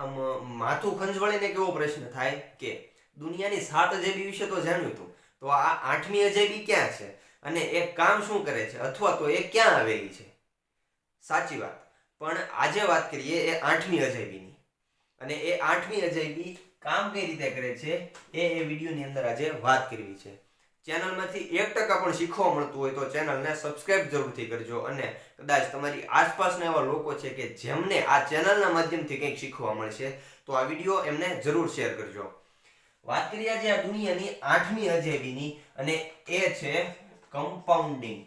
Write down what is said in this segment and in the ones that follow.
આમ માથું ખંજવાળીને કેવો પ્રશ્ન થાય કે દુનિયાની સાત અજેબી વિશે તો જાણ્યું હતું તો આ આઠમી અજેબી ક્યાં છે? અને એ કામ શું કરે છે? અથવા તો એ ક્યાં આવેલી છે? સાચી વાત. પણ આજે વાત કરીએ એ આઠમી અજેબીની. અને એ આઠમી અજેબી કામ કઈ રીતે કરે છે? એ એ વિડીયોની અંદર આજે વાત કરવી છે. ચેનલમાંથી એક ટકા પણ શીખવા મળતું હોય તો ચેનલને સબસ્ક્રાઇબ જરૂરથી કરજો અને કદાચ તમારી આસપાસના એવા લોકો છે કે જેમને આ ચેનલના માધ્યમથી કંઈક શીખવા મળશે, તો આ વીડિયો એમને જરૂર શેર કરજો. વાત કરીએ આજે આ દુનિયાની આઠમી અજયબીની અને એ છે કમ્પાઉન્ડિંગ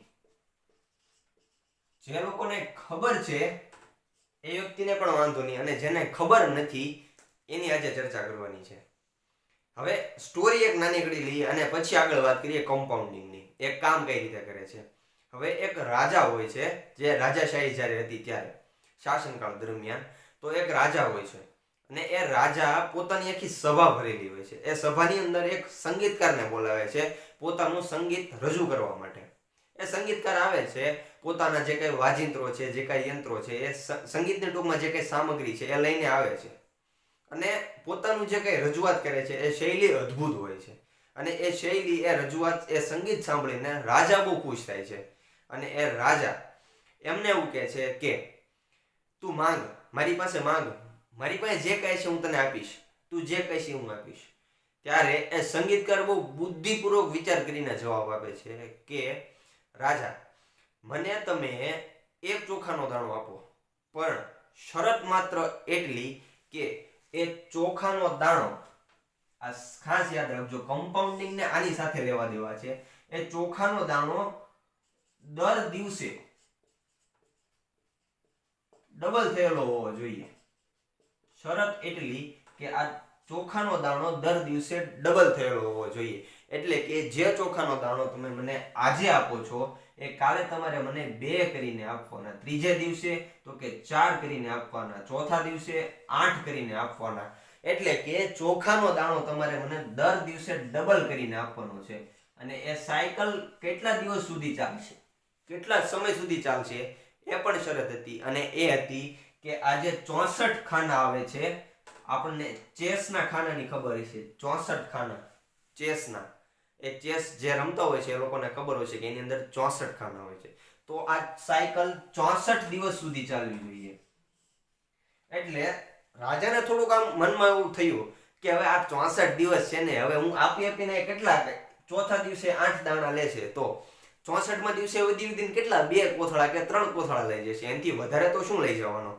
જે લોકોને ખબર છે, એ વ્યક્તિને પણ વાંધો નહીં અને જેને ખબર નથી, એની આજે ચર્ચા કરવાની છે. હવે સ્ટોરી એક નાની ઘડી લઈએ અને પછી આગળ વાત કરીએ કમ્પાઉન્ડિંગની એક કામ કઈ રીતે કરે છે? હવે એક રાજા હોય છે, જે રાજાશાહી જ્યારે હતી ત્યારે, શાસનકાળ દરમિયાન, તો એક રાજા હોય છે. અને એ રાજા પોતાની આખી સભા ભરેલી હોય છે. એ સભાની અંદર એક સંગીતકારને બોલાવે છે પોતાનું સંગીત રજૂ કરવા માટે. એ સંગીતકાર આવે છે, પોતાના જે કંઈ વાજિંત્રો છે, જે કાંઈ યંત્રો છે, એ સંગીતની ટૂંકમાં જે કંઈ સામગ્રી છે એ લઈને આવે છે. અને પોતાનું જે કંઈ રજૂઆત કરે છે, એ શૈલી અદ્ભુત હોય છે. અને એ શૈલી, એ રજૂઆત, એ સંગીત સાંભળીને રાજા બહુ ખુશ થાય છે. અને એ રાજા એમને એવું કહે છે કે, તું માંગ, મારી પાસે માંગ. મારી પાસે જે કહે છે હું તને આપીશ. તું જે કહીશ હું આપીશ. ત્યારે એ સંગીતકાર બહુ બુદ્ધિપૂર્વક વિચાર કરીને જવાબ આપે છે કે, રાજા, મને તમે એક ચોખાનો દાણો આપો. પણ શરત માત્ર એટલી કે એ ચોખાનો દાણો, આ ખાસ યાદ રાખજો કમ્પાઉન્ડિંગ ને આની સાથે લેવા દેવા છે. એ ચોખાનો દાણો દર દિવસે ડબલ થયેલો હોવો જોઈએ. શરત એટલી કે આ ચોખાનો દાણો દર દિવસે ડબલ થયેલો હોવો જોઈએ. એટલે કે જે ચોખાનો દાણો તમે મને આજે આપો છો એ કાલે તમારે મને બે કરીને આપવાના. ત્રીજે દિવસે તો કે ચાર કરીને આપવાના. ચોથા દિવસે આઠ કરીને આપવાના. એટલે કે ચોખાનો દાણો તમારે મને દર દિવસે ડબલ કરીને આપવાનો છે. અને એ સાયકલ કેટલા દિવસ સુધી ચાલશે? કેટલા સમય સુધી ચાલશે? એ પણ શરત હતી. અને એ હતી કે આજે ચોસઠ ખાના આવે છે. આપણને ચેસના ખાનાની ખબર છે ચોસઠ ખાના. ચેસના. એ ચેસ જે રમતા હોય છે, એ લોકોને ખબર હોય છે કે એની અંદર ચોસઠ ખાના હોય છે. તો આ સાયકલ ચોસઠ દિવસ સુધી ચાલવી જોઈએ. એટલે રાજાને થોડુંક આમ મનમાં એવું થયું કે હવે આ ચોસઠ દિવસ છે ને, હવે હું આપી આપીને કેટલા ચોથા દિવસે આઠ દાણા લે છે, તો ચોસઠમાં દિવસે વધી વધીને કેટલા? બે કોથળા કે ત્રણ કોથળા લઈ જશે. એનાથી વધારે તો શું લઈ જવાનો?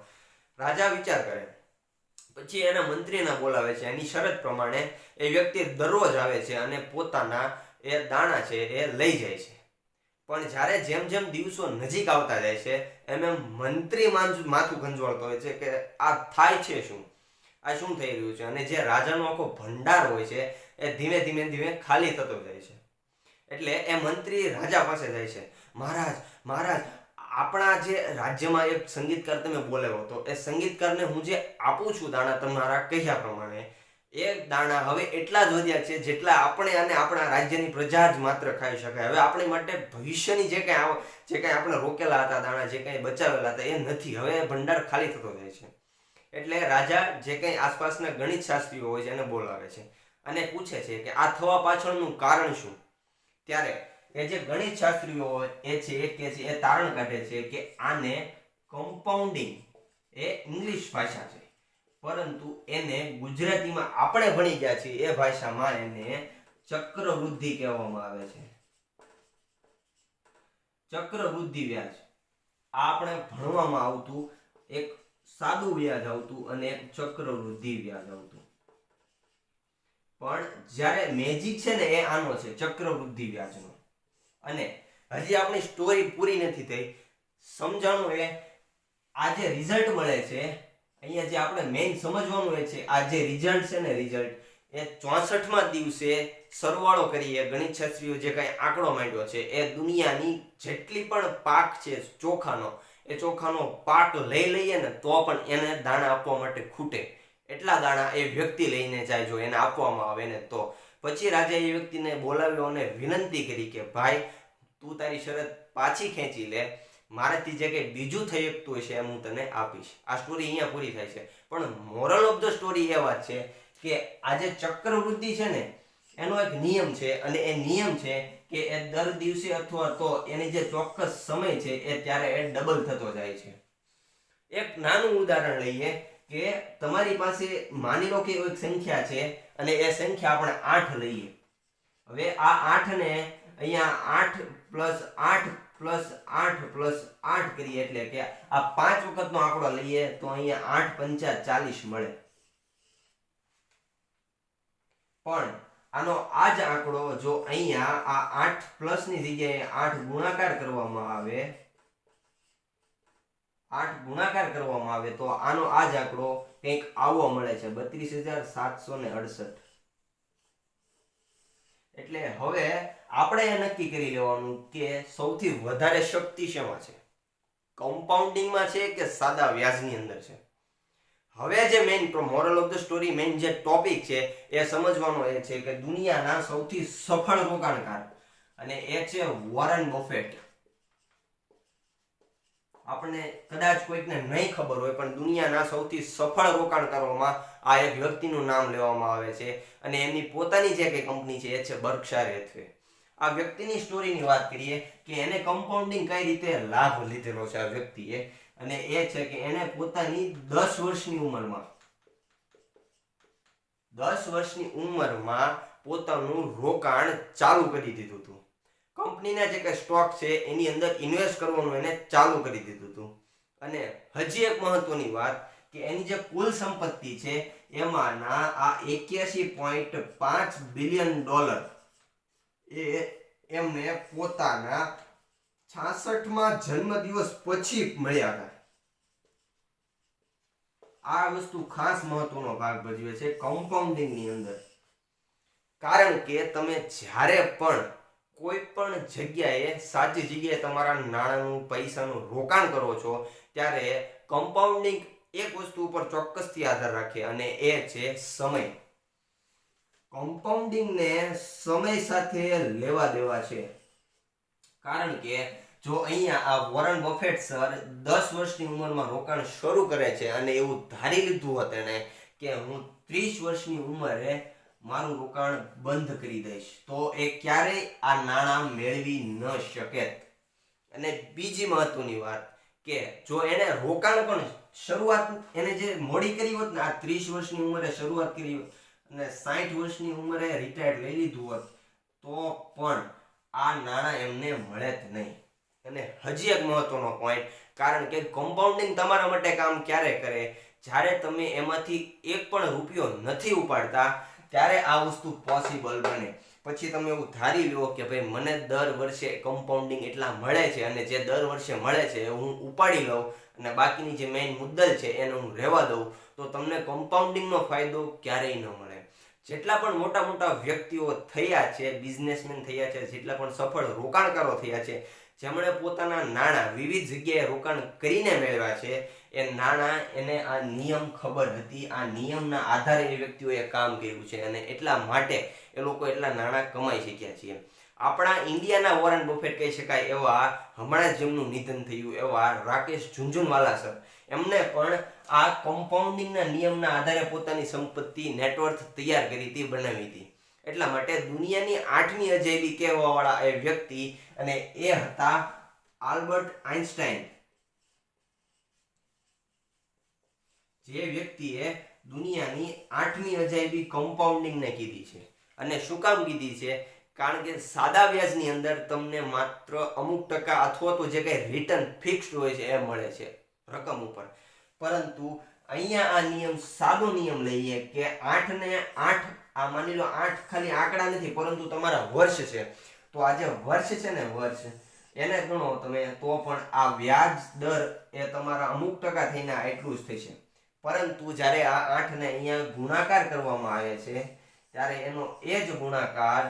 રાજા વિચાર કરે. પછી એના મંત્રીને બોલાવે છે. એની શરત પ્રમાણે એ વ્યક્તિ દરરોજ આવે છે અને પોતાના એ દાણા છે એ લઈ જાય છે. પણ જ્યારે જેમ જેમ દિવસો નજીક આવતા જાય છે, એમ એમ મંત્રી માથું ગંજવાળતો હોય છે કે આ થાય છે શું? આ શું થઈ રહ્યું છે? અને જે રાજાનો આખો ભંડાર હોય છે, એ ધીમે ધીમે ધીમે ખાલી થતો જાય છે. એટલે એ મંત્રી રાજા પાસે જાય છે. મહારાજ મહારાજ આપણા જે રાજ્યમાં એક સંગીતકાર તમે બોલાવ્યો હતો, એ સંગીતકારને હું જે આપું છું દાણા તમારા કહ્યા પ્રમાણે, એ દાણા હવે એટલા જ વધ્યા છે જેટલા આપણે અને આપણા રાજ્યની પ્રજા જ માત્ર ખાઈ શકાય. હવે આપણી માટે ભવિષ્યની જે કંઈ જે કંઈ આપણે રોકેલા હતા દાણા, જે કંઈ બચાવેલા હતા, એ નથી. હવે ભંડાર ખાલી થતો જાય છે. એટલે રાજા જે કંઈ આસપાસના ગણિત શાસ્ત્રીઓ હોય છે એને બોલાવે છે અને પૂછે છે કે આ થવા પાછળનું કારણ શું? ત્યારે એ જે ગણિત શાસ્ત્રીઓ એ છે, એ કે છે, એ તારણ કાઢે છે કે આને કમ્પાઉન્ડિંગ એ ઇંગ્લિશ ભાષા છે. પરંતુ એને ગુજરાતીમાં આપણે ભણી ગયા છીએ, એ ભાષામાં એને ચક્રવૃદ્ધિ કહેવામાં આવે છે. ચક્રવૃદ્ધિ વ્યાજ. આ આપણે ભણવામાં આવતું એક સાદું વ્યાજ આવતું અને એક ચક્રવૃદ્ધિ વ્યાજ આવતું. પણ જ્યારે મેજિક છે ને એ આનો છે, ચક્રવૃદ્ધિ વ્યાજનો. અને હજી આપણી સ્ટોરી પૂરી નથી થઈ. સમજાણું એ આ જે રિઝલ્ટ મળે છે, અહીંયા જે આપણે મેઇન સમજવાનું હોય છે, આ જે રિઝલ્ટ છે ને રિઝલ્ટ એ ચોસઠમાં દિવસે સરવાળો કરીએ ગણિત શાસ્ત્રીઓ જે કાંઈ આંકડો માંડ્યો છે, એ દુનિયાની જેટલી પણ પાક છે ચોખાનો, એ ચોખાનો પાક લઈ લઈએ ને તો પણ એને દાણા આપવા માટે ખૂટે. એટલા દાણા એ વ્યક્તિ લઈને જાય જો એને આપવામાં આવે ને તો. પછી રાજા એ વ્યક્તિને બોલાવ્યો અને વિનંતી કરી કે, ભાઈ, તું તારી શરત પાછી ખેંચી લે. મારાથી જે કંઈ બીજું થઈ શકતું હશે એમ હું તને આપીશ. આ સ્ટોરી અહીંયા પૂરી થાય છે. પણ મોરલ ઓફ ધ સ્ટોરી એ વાત છે કે આ જે ચક્રવૃદ્ધિ છે ને, એનો એક નિયમ છે અને એ નિયમ છે કે એ દર દિવસે અથવા તો એની જે ચોક્કસ સમય છે એ ત્યારે એ ડબલ થતો જાય છે. એક નાનું ઉદાહરણ લઈએ. કે તમારી પાસે માની લો કે એક સંખ્યા છે અને એ સંખ્યા આપણે આઠ લઈએ. હવે આ આઠને અહીંયા આઠ પ્લસ આઠ પ્લસ આઠ પ્લસ આઠ કરીએ એટલે કે આ પાંચ વખતનો આંકડો લઈએ તો અહીંયા આઠ પંચા ચાલીસ મળે. પણ આનો આ જ આંકડો જો અહીંયા આ આઠ પ્લસની જગ્યાએ આઠ ગુણાકાર કરવામાં આવે આઠ ગુણાકાર કરવામાં આવે તો આનો આ જ આંકડો કંઈક આવો મળે છે, બત્રીસ હજાર સાતસો ને અડસઠ. એટલે હવે આપણે એ નક્કી કરી લેવાનું કે સૌથી વધારે શક્તિ શેમાં છે? કમ્પાઉન્ડિંગમાં છે કે સાદા વ્યાજની અંદર છે? હવે જે main moral of the story main જે ટોપિક છે, એ સમજવાનો એ છે કે દુનિયાના સૌથી સફળ રોકાણકાર અને એ છે વોરન બફેટ આપણને કદાચ કોઈકને નહીં ખબર હોય, પણ દુનિયાના સૌથી સફળ રોકાણકારોમાં આ એક વ્યક્તિનું નામ લેવામાં આવે છે અને એમની પોતાની જે કંઈ કંપની છે એ છે બર્કશાર હેથવે. આ વ્યક્તિની સ્ટોરીની વાત કરીએ કે એને કમ્પાઉન્ડિંગ કઈ રીતે લાભ લીધેલો છે આ વ્યક્તિએ અને એ છે કે એને પોતાની દસ વર્ષની ઉંમરમાં, દસ વર્ષની ઉંમરમાં પોતાનું રોકાણ ચાલુ કરી દીધું હતું. કંપનીના જે કંઈ સ્ટોક છે, એની અંદર ઇન્વેસ્ટ કરવાનું એને ચાલુ કરી દીધું હતું. અને હજી એક મહત્વની વાત કે એની જે કુલ સંપત્તિ છે, એમાંના આ એક્યાસી પોઈન્ટ પાંચ બિલિયન ડોલર એ એમને પોતાના છાસઠમાં જન્મદિવસ પછી મળ્યા હતા. આ વસ્તુ ખાસ મહત્વનો ભાગ ભજવે છે કમ્પાઉન્ડિંગની અંદર. કારણ કે તમે જ્યારે પણ કોઈ પણ જગ્યાએ સાચી જગ્યાએ તમારા નાણાંનું પૈસાનું રોકાણ કરો છો, ત્યારે કમ્પાઉન્ડિંગ એક વસ્તુ ઉપર ચોક્કસથી આધાર રાખે અને એ છે સમય. કમ્પાઉન્ડિંગને સમય સાથે લેવા દેવા છે. કારણ કે જો અહીંયા આ વોરન બફેટ સર દસ વર્ષની ઉંમરમાં રોકાણ શરૂ કરે છે અને એવું ધારી લીધું હતું એને કે હું ત્રીસ વર્ષની ઉંમરે મારું રોકાણ બંધ કરી દઈશ. તો એ ક્યારેય આ નાણાં મેળવી ન શકે. અને બીજી મહત્વની વાત કે જો એને રોકાણ પણ શરૂઆત એને જે મોડી કરી હોત ને, આ ત્રીસ વર્ષની ઉંમરે શરૂઆત કરી હોત અને સાઠ વર્ષની ઉંમરે રિટાયર્ડ લઈ લીધું હોત, તો પણ આ નાણાં એમને મળે જ નહીં. અને હજી એક મહત્વનો પોઈન્ટ કારણ કે કમ્પાઉન્ડિંગ તમારા માટે કામ ક્યારે કરે? જ્યારે તમે એમાંથી એક પણ રૂપિયો નથી ઉપાડતા ત્યારે આ વસ્તુ પોસિબલ બને. પછી તમે એવું ધારી લો કે ભાઈ મને દર વર્ષે કમ્પાઉન્ડિંગ એટલા મળે છે અને જે દર વર્ષે મળે છે એ હું ઉપાડી લઉં અને બાકીની જે મેઇન મુદ્દલ છે એને હું રહેવા દઉં, તો તમને કમ્પાઉન્ડિંગનો ફાયદો ક્યારેય ન મળે. જેટલા પણ મોટા મોટા વ્યક્તિઓ થયા છે બિઝનેસમેન થયા છે, જેટલા પણ સફળ રોકાણકારો થયા છે જેમણે પોતાના નાણાં વિવિધ જગ્યાએ રોકાણ કરીને મેળવ્યા છે, એ નાણાં એને આ નિયમ ખબર હતી. આ નિયમના આધારે એ વ્યક્તિઓએ કામ કર્યું છે અને એટલા માટે એ લોકો એટલા નાણાં કમાઈ શક્યા છે. આપણા ઇન્ડિયાના વોરન બફેટ કહી શકાય એવા હમણાં જેમનું નિધન થયું એવા રાકેશ ઝુંઝુનવાલા સર. એમને પણ આ કમ્પાઉન્ડિંગના નિયમના આધારે પોતાની સંપત્તિ નેટવર્થ તૈયાર કરી હતી બનાવી હતી. એટલા માટે દુનિયાની આઠમી અજાયબી કહેવાવાળા એ વ્યક્તિ અને એ હતા આલ્બર્ટ આઇન્સ્ટાઈન જે વ્યક્તિએ દુનિયાની આઠમી અજાયબી કમ્પાઉન્ડિંગને કીધી છે અને શું કામ કીધી છે? કારણ કે સાદા વ્યાજની અંદર તમને માત્ર અમુક ટકા અથવા તો જે કંઈ રિટર્ન ફિક્સ્ડ હોય છે એ મળે છે રકમ ઉપર. પરંતુ અહીંયા આ નિયમ સાદો નિયમ લઈએ કે આઠને આઠ આ માની લો આઠ ખાલી આંકડા નથી, પરંતુ તમારા વર્ષ છે. તો આ જે વર્ષ છે ને વર્ષ, એને ગણો તમે તો પણ આ વ્યાજ દર એ તમારા અમુક ટકા થઈને આટલું જ થશે. પરંતુ જ્યારે આ આઠને અહીંયા ગુણાકાર કરવામાં આવે છે, ત્યારે એનો એ જ ગુણાકાર,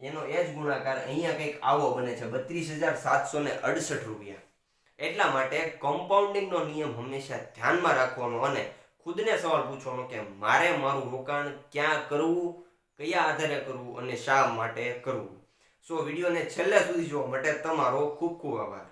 એનો એ જ ગુણાકાર અહીંયા કંઈક આવો બને છે, બત્રીસ હજાર સાતસો ને અડસઠ રૂપિયા. એટલા માટે કમ્પાઉન્ડિંગનો નિયમ હંમેશા ધ્યાનમાં રાખવાનો અને ખુદને સવાલ પૂછવાનો કે મારે મારું રોકાણ ક્યાં કરવું, કયા આધારે કરવું અને શા માટે કરવું? સો વિડીયોને છેલ્લે સુધી જોવા માટે તમારો ખૂબ ખૂબ આભાર.